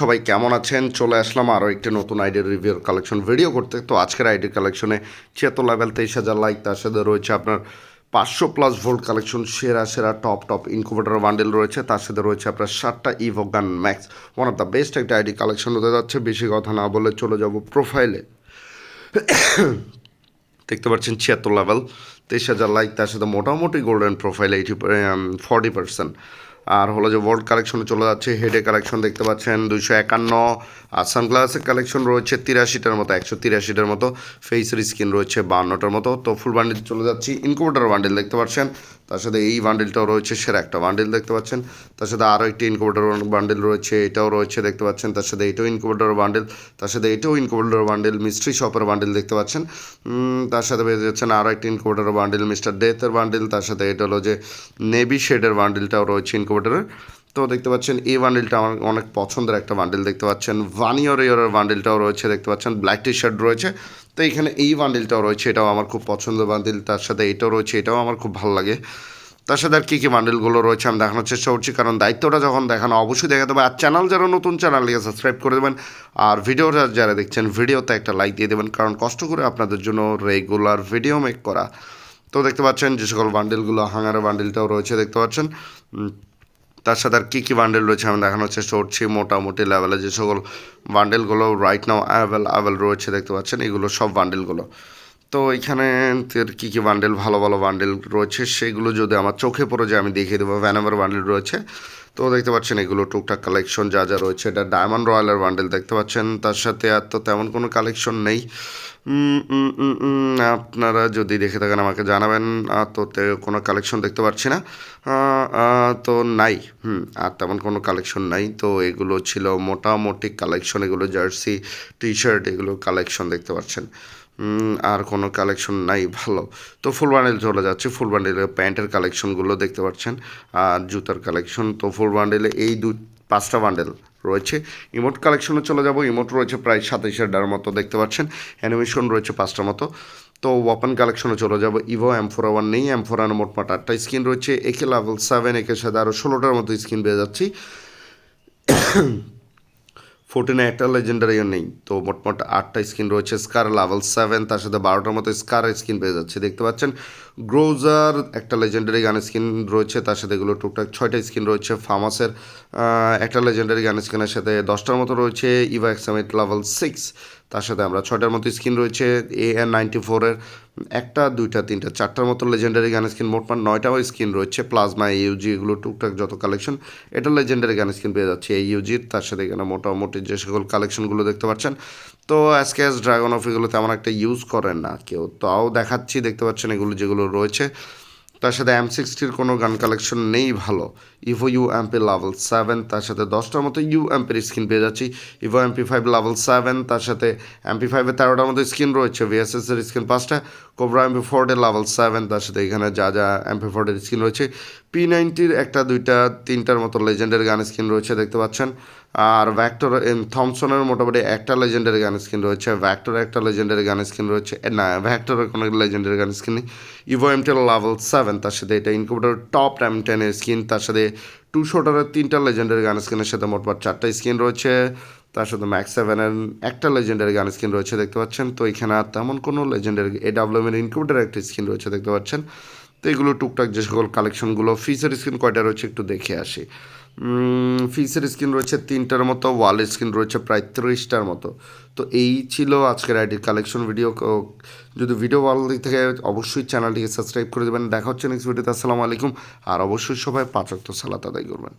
সবাই কেমন আছেন? চলে আসলাম আরও একটি নতুন আইডির রিভিউর কালেকশন ভিডিও করতে। তো আজকের আইডির কালেকশনে ছিয়াত্তর লেভেল তেইশ হাজার লাইক তার সাথে রয়েছে আপনার পাঁচশো প্লাস ভোল্ট কালেকশন সেরা সেরা টপ টপ ইনকুবেটার বান্ডেল রয়েছে। তার সাথে রয়েছে আপনার সাতটা Evo gun max one of the best একটা আইডি কালেকশন হতে যাচ্ছে, বেশি কথা না বলে চলে যাব প্রোফাইলে দেখতে পাচ্ছেন ছিয়াত্তর লেভেল তেইশ হাজার লাইক তার সাথে মোটামুটি golden profile eighty forty percent আর হলো যে ওয়ার্ল্ড কালেকশনে চলে যাচ্ছে হেডে কালেকশন দেখতে পাচ্ছেন, দুইশো একান্ন। আর সানগ্লাসের কালেকশন রয়েছে তিরাশিটার মতো, একশো তিরাশিটার মতো। ফেসের স্কিন রয়েছে বান্নটার মতো। তো ফুল বান্ডিল চলে যাচ্ছি। ইনকুবেটার বান্ডিল দেখতে পাচ্ছেন। তার সাথে এই বান্ডিলটাও রয়েছে, সেরা একটা বান্ডিল দেখতে পাচ্ছেন। তার সাথে আরও একটি ইনকোভেটার বান্ডেল রয়েছে, এটাও রয়েছে দেখতে পাচ্ছেন। তার সাথে এটাও ইনকোভেটার বান্ডেল তার সাথে এটাও ইনকোভেটার বান্ডেল মিস্ট্রি শপের বান্ডেল দেখতে পাচ্ছেন। তার সাথে পেয়ে যাচ্ছেন আরও একটি ইনকোভেটার বান্ডিল মিস্টার ডেথের বান্ডিল তার সাথে এটা হলো যে নেভি শেডের বান্ডিলটাও রয়েছে ইনকুবেটারের তো দেখতে পাচ্ছেন এই বান্ডিলটা আমার অনেক পছন্দের একটা বান্ডিল দেখতে পাচ্ছেন। ভানিয়র ইয়ারের বান্ডিলটাও রয়েছে, দেখতে পাচ্ছেন। ব্ল্যাক টি শার্ট রয়েছে। তো এখানে এই বান্ডিলটাও রয়েছে, এটাও আমার খুব পছন্দের বান্ডিল তার সাথে এটাও রয়েছে, এটাও আমার খুব ভালো লাগে। তার সাথে আর কী কী বান্ডেলগুলো রয়েছে আমি দেখানোর চেষ্টা করছি, কারণ দায়িত্বটা যখন দেখানো, অবশ্যই দেখাতে হবে। আর চ্যানেল যারা নতুন চ্যানেলকে সাবস্ক্রাইব করে দেবেন। আর ভিডিওটা যারা দেখছেন, ভিডিওতে একটা লাইক দিয়ে দেবেন, কারণ কষ্ট করে আপনাদের জন্য রেগুলার ভিডিও মেক করা। তো দেখতে পাচ্ছেন, যে সকল বান্ডেলগুলো হাঙারের বান্ডেলটাও রয়েছে, দেখতে পাচ্ছেন। তার সাথে আর কী কী বান্ডেল রয়েছে আমি দেখানোর চেষ্টা করছি। মোটামুটি লেভেলে যে সকল বান্ডেলগুলো রাইট নাও অ্যাভেল অ্যাভেল রয়েছে, দেখতে পাচ্ছেন? এগুলো সব বান্ডেলগুলো তো এখানে কী কী বান্ডেল ভালো ভালো বান্ডেল রয়েছে সেগুলো যদি আমার চোখে পড়ে যায় আমি দেখিয়ে দেবো। ভ্যানামের বান্ডেল রয়েছে, তো দেখতে পাচ্ছেন এগুলো টুকটাক কালেকশন যা যা রয়েছে। এটা ডায়মন্ড রয়্যালের বান্ডেল দেখতে পাচ্ছেন। তার সাথে আর তো তেমন কোনো কালেকশন নেই। আপনারা যদি দেখে থাকেন আমাকে জানাবেন। তো কোনো কালেকশন দেখতে পাচ্ছি না। তো নাই। হুম, আর তেমন কোনো কালেকশন নাই। তো এগুলো ছিল মোটামুটি কালেকশন এগুলো জার্সি টি শার্ট এগুলো কালেকশন দেখতে পাচ্ছেন। আর কোনো কালেকশন নাই, ভালো। তো ফুল বান্ডেল চলে যাচ্ছে ফুল বান্ডেলে প্যান্টের কালেকশনগুলো দেখতে পাচ্ছেন, আর জুতার কালেকশন তো ফুল বান্ডেলে এই দু, পাঁচটা বান্ডেল রয়েছে। ইমোট কালেকশনে চলে যাব ইমোট রয়েছে প্রায় সাতাইশ হাজার মতো দেখতে পাচ্ছেন অ্যানিমেশন রয়েছে পাঁচটা মতো। তো ওয়াপন কালেকশনে চলে যাব ইভো এম ফোর ওয়ান নেই এম ফোর মোট পাট আটটা স্কিন রয়েছে একে লেভেল সেভেন একের সাথে আরও ষোলোটার মতো স্কিন পেয়ে যাচ্ছি। ফোরটিনে একটা লেজেন্ডারিও নেই। তো মোটমোট আটটা স্ক্রিন রয়েছে স্কার লেভেল সেভেন তার সাথে বারোটার মতো স্কার স্ক্রিন পেয়ে যাচ্ছে, দেখতে পাচ্ছেন? গ্রোজার একটা লেজেন্ডারি গান স্ক্রিন রয়েছে, তার সাথে এগুলো টুকটাক ছয়টা স্ক্রিন রয়েছে ফার্মাসের একটা লেজেন্ডারি গান স্কিনের সাথে দশটার মতো রয়েছে ইভা এক্সামিট লেভেল সিক্স তার সাথে আমরা ছয়টার মতো স্কিন রয়েছে এ এন নাইনটি ফোরের একটা, দুইটা, তিনটা, চারটার মতো লেজেন্ডারি গান স্কিন মোটমাট নয়টাও স্কিন রয়েছে প্লাজমা ইউজি এগুলো টুকটাক যত কালেকশন এটা লেজেন্ডারি গান স্কিন পেয়ে যাচ্ছে এই ইউজির তার সাথে এখানে মোটামুটি যে সকল কালেকশনগুলো দেখতে পাচ্ছেন। তো আজকে আজ ড্রাগন অফ এগুলো তেমন একটা ইউজ করেন না, কেউ তাও দেখাচ্ছি, দেখতে পাচ্ছেন এগুলো যেগুলো রয়েছে। তার সাথে এম সিক্সটির কোনো গান কালেকশন নেই ভালো। Evo U MP level seven তার সাথে দশটার মতো ইউ এমপির স্কিন পেয়ে যাচ্ছি। Evo MP five level seven তার সাথে এমপি ফাইভে তেরোটার মতো স্কিন রয়েছে। ভিএসএস এর স্কিন পাঁচটা কোবরা এমপি ফোর্ডের লাভেল সেভেন তার সাথে এখানে যা যা এমপি ফোর্ডের স্কিন রয়েছে। পি নাইনটির একটা, দুইটা, তিনটার মতো লেজেন্ডের গান স্কিন রয়েছে, দেখতে পাচ্ছেন। আর ভ্যাক্টর থমসনের মোটামুটি একটা লেজেন্ডারি গান স্কিন রয়েছে। ভ্যাক্টর একটা লেজেন্ডারি গান স্কিন রয়েছে। না ভ্যাক্টরের কোনো লেজেন্ডারি গান স্কিন নেই। ইভো এম টেল লেভেল সেভেন তার সাথে এটা ইনকুবেটার টপ টাইম টেনের স্কিন তার সাথে টু শোটারের তিনটা লেজেন্ডারি গান স্কিনের সাথে মোটমাট চারটা স্কিন রয়েছে। তার সাথে ম্যাক্স সেভেনের একটা লেজেন্ডারি গান স্কিন রয়েছে, দেখতে পাচ্ছেন। তো এখানে আর তেমন কোনো লেজেন্ডারি এ ডাব্লিউএমের ইনকুবেটার একটা স্কিন রয়েছে, দেখতে পাচ্ছেন। তো এগুলো টুকটাক যে সকল কালেকশনগুলো ফিসের স্ক্রিন কয়টা রয়েছে একটু দেখে আসি। ফিসের স্ক্রিন রয়েছে তিনটার মতো ওয়াল স্ক্রিন রয়েছে প্রায় ত্রিশটার মতো। তো এই ছিল আজকের আইডির কালেকশন ভিডিও যদি ভিডিও ভালো দিক থেকে, অবশ্যই চ্যানেলটিকে সাবস্ক্রাইব করে দেবেন। দেখা হচ্ছে নেক্সট ভিডিওতে আসসালামু আলাইকুম। আর অবশ্যই সবাই পাঁচ অক্ট সালাত আদায় করবেন।